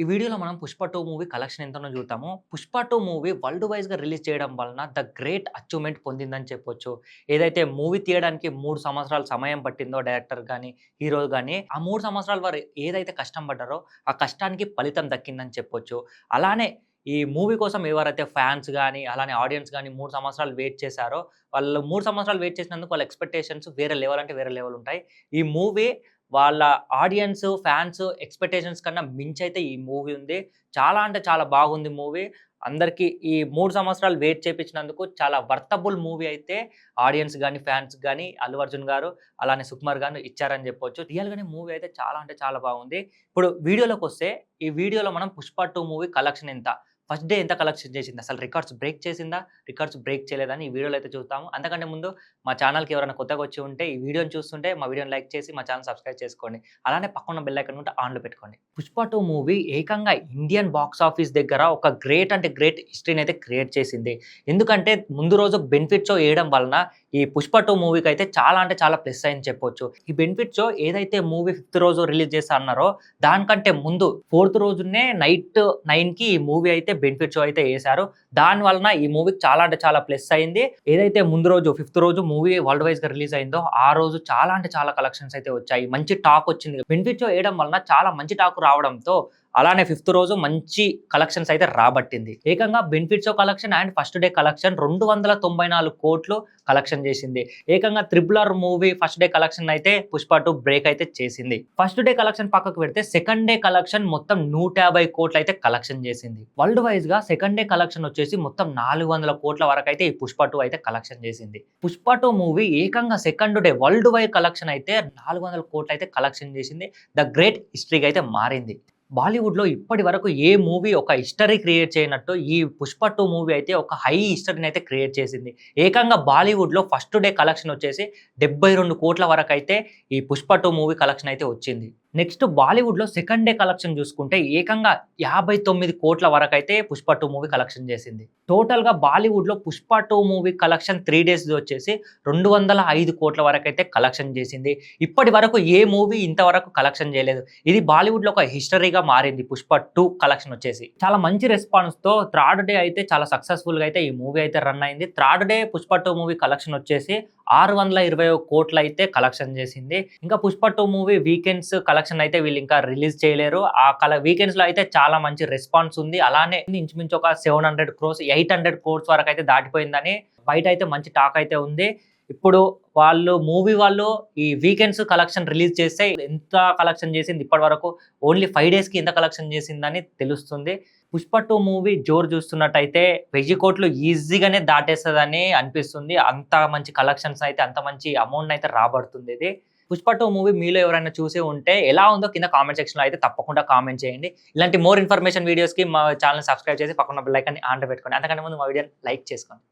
ఈ వీడియోలో మనం పుష్ప టూ మూవీ కలెక్షన్ ఎంతనో చూద్దాము. పుష్ప టూ మూవీ వరల్డ్ వైజ్గా రిలీజ్ చేయడం వలన ద గ్రేట్ అచీవ్మెంట్ పొందిందని చెప్పొచ్చు. ఏదైతే మూవీ తీయడానికి మూడు సంవత్సరాల సమయం పట్టిందో డైరెక్టర్ కానీ హీరో కానీ ఆ మూడు సంవత్సరాల వారు ఏదైతే కష్టం పడ్డారో ఆ కష్టానికి ఫలితం దక్కిందని చెప్పొచ్చు. అలానే ఈ మూవీ కోసం ఎవరైతే ఫ్యాన్స్ కానీ అలానే ఆడియన్స్ కానీ మూడు సంవత్సరాలు వెయిట్ చేశారో వాళ్ళు మూడు సంవత్సరాలు వెయిట్ చేసినందుకు వాళ్ళ ఎక్స్పెక్టేషన్స్ వేరే లెవెల్ అంటే వేరే లెవెల్ ఉంటాయి. ఈ మూవీ వాళ్ళ ఆడియన్స్ ఫ్యాన్స్ ఎక్స్పెక్టేషన్స్ కన్నా మించి అయితే ఈ మూవీ ఉంది. చాలా అంటే చాలా బాగుంది మూవీ అందరికీ ఈ మూడు సంవత్సరాలు వెయిట్ చేయించినందుకు చాలా వర్తబుల్ మూవీ అయితే ఆడియన్స్ కానీ ఫ్యాన్స్ కానీ అల్లు అర్జున్ గారు అలానే సుకుమార్ గారు ఇచ్చారని చెప్పొచ్చు. రియల్గానే మూవీ అయితే చాలా అంటే చాలా బాగుంది. ఇప్పుడు వీడియోలోకి వస్తే ఈ వీడియోలో మనం పుష్ప టూ మూవీ కలెక్షన్ ఎంత? ఫస్ట్ డే ఎంత కలెక్షన్ చేసింది? అసలు రికార్డ్స్ బ్రేక్ చేసిందా? రికార్డ్స్ బ్రేక్ చేయలేదని ఈ వీడియోలో అయితే చూస్తాము. అంతకంటే ముందు మా ఛానల్కి ఎవరైనా కొత్తగా వచ్చి ఉంటే ఈ వీడియోని చూస్తుంటే మా వీడియోని లైక్ చేసి మా ఛానల్ సబ్స్క్రైబ్ చేసుకోండి. అలానే పక్కన బెల్ ఐకన్ ఉంటే ఆన్లో పెట్టుకోండి. పుష్ప టూ మూవీ ఏకంగా ఇండియన్ బాక్స్ ఆఫీస్ దగ్గర ఒక గ్రేట్ అంటే గ్రేట్ హిస్టరీని అయితే క్రియేట్ చేసింది. ఎందుకంటే ముందు రోజు బెనిఫిట్ షో వేయడం వలన ఈ పుష్ప టూ మూవీకి అయితే చాలా అంటే చాలా ప్లస్ అయింది చెప్పొచ్చు. ఈ బెనిఫిట్స్ ఏదైతే మూవీ ఫిఫ్త్ రోజు రిలీజ్ చేస్తా అన్నారో దానికంటే ముందు ఫోర్త్ రోజునే నైట్ నైన్కి ఈ మూవీ అయితే బెనిఫిట్ షో అయితే వేశారు. దాని వలన ఈ మూవీకి చాలా అంటే చాలా ప్లస్ అయింది ఏదైతే ముందు రోజు ఫిఫ్త్ రోజు మూవీ వరల్డ్ వైజ్గా రిలీజ్ అయిందో ఆ రోజు చాలా అంటే చాలా కలెక్షన్స్ అయితే వచ్చాయి. మంచి టాక్ వచ్చింది. బెనిఫిట్ షో వేయడం వలన చాలా మంచి టాక్ రావడంతో అలానే ఫిఫ్త్ రోజు మంచి కలెక్షన్స్ అయితే రాబట్టింది. ఏకంగా benefits collection and first day collection రెండు వందల తొంభై నాలుగు కోట్లు కలెక్షన్ చేసింది. ఏకంగా triple R movie first day collection అయితే పుష్ప టూ బ్రేక్ అయితే చేసింది. ఫస్ట్ డే కలెక్షన్ పక్కకు పెడితే సెకండ్ డే కలెక్షన్ మొత్తం నూట యాభై కోట్లు అయితే కలెక్షన్ చేసింది. వరల్డ్ వైజ్గా సెకండ్ డే కలెక్షన్ వచ్చేసి మొత్తం నాలుగు వందల కోట్ల వరకు అయితే ఈ పుష్ప టూ అయితే కలెక్షన్ చేసింది. పుష్ప టూ మూవీ ఏకంగా second day worldwide collection అయితే నాలుగు వందల కోట్లు అయితే కలెక్షన్ చేసింది. ద గ్రేట్ హిస్టరీగా అయితే మారింది. బాలీవుడ్లో ఇప్పటి వరకు ఏ మూవీ ఒక హిస్టరీ క్రియేట్ చేయనట్టు ఈ పుష్ప టూ మూవీ అయితే ఒక హై హిస్టరీని అయితే క్రియేట్ చేసింది. ఏకంగా బాలీవుడ్లో ఫస్ట్ డే కలెక్షన్ వచ్చేసి డెబ్బై రెండు కోట్ల వరకు అయితే ఈ పుష్ప టూ మూవీ కలెక్షన్ అయితే వచ్చింది. నెక్స్ట్ బాలీవుడ్లో సెకండ్ డే కలెక్షన్ చూసుకుంటే ఏకంగా యాభై తొమ్మిది కోట్ల వరకు అయితే పుష్ప టూ మూవీ కలెక్షన్ చేసింది. టోటల్గా బాలీవుడ్లో Pushpa two movie collection three days వచ్చేసి రెండు వందల ఐదు కోట్ల వరకు అయితే కలెక్షన్ చేసింది. ఇప్పటి వరకు ఏ మూవీ ఇంతవరకు కలెక్షన్ చేయలేదు. ఇది బాలీవుడ్లో ఒక హిస్టరీగా మారింది పుష్ప టూ కలెక్షన్ వచ్చేసి. చాలా మంచి రెస్పాన్స్తో థర్డ్ డే అయితే చాలా సక్సెస్ఫుల్గా అయితే ఈ మూవీ అయితే రన్ అయింది. Third day Pushpa two movie collection వచ్చేసి ఆరు వందల ఇరవై కోట్లు అయితే కలెక్షన్ చేసింది. ఇంకా Pushpa two movie weekends collection collection అయితే వీళ్ళు ఇంకా రిలీజ్ చేయలేరు. ఆ కల వీకెండ్స్లో అయితే చాలా మంచి రెస్పాన్స్ ఉంది. అలానే ఇంచుమించు ఒక seven hundred crores eight hundred crores వరకు అయితే దాటిపోయిందని బయట అయితే మంచి టాక్ అయితే ఉంది. ఇప్పుడు వాళ్ళు మూవీ వాళ్ళు ఈ వీకెండ్స్ కలెక్షన్ రిలీజ్ చేస్తే ఎంత కలెక్షన్ చేసింది? ఇప్పటి వరకు ఓన్లీ ఫైవ్ డేస్కి ఎంత కలెక్షన్ చేసిందని తెలుస్తుంది. పుష్ప టూ మూవీ జోరు చూస్తున్నట్టయితే వెయ్యి కోట్లు ఈజీగానే దాటేస్తుందని అనిపిస్తుంది. అంత మంచి కలెక్షన్స్ అయితే అంత మంచి అమౌంట్ అయితే రాబడుతుంది ఇది. పుష్ప టూ మూవీ మీలో ఎవరైనా చూసి ఉంటే ఎలా ఉందో కింద కామెంట్ సెక్షన్లో అయితే తప్పకుండా కామెంట్ చేయండి. ఇలాంటి మోర్ ఇన్ఫర్మేషన్ వీడియోస్కి మా ఛానల్ సబ్స్క్రైబ్ చేసి పక్కన బెల్ ఐకాన్ని ఆన్ పెట్టుకోండి. అంతకంటే ముందు మా వీడియోని లైక్ చేసుకోండి.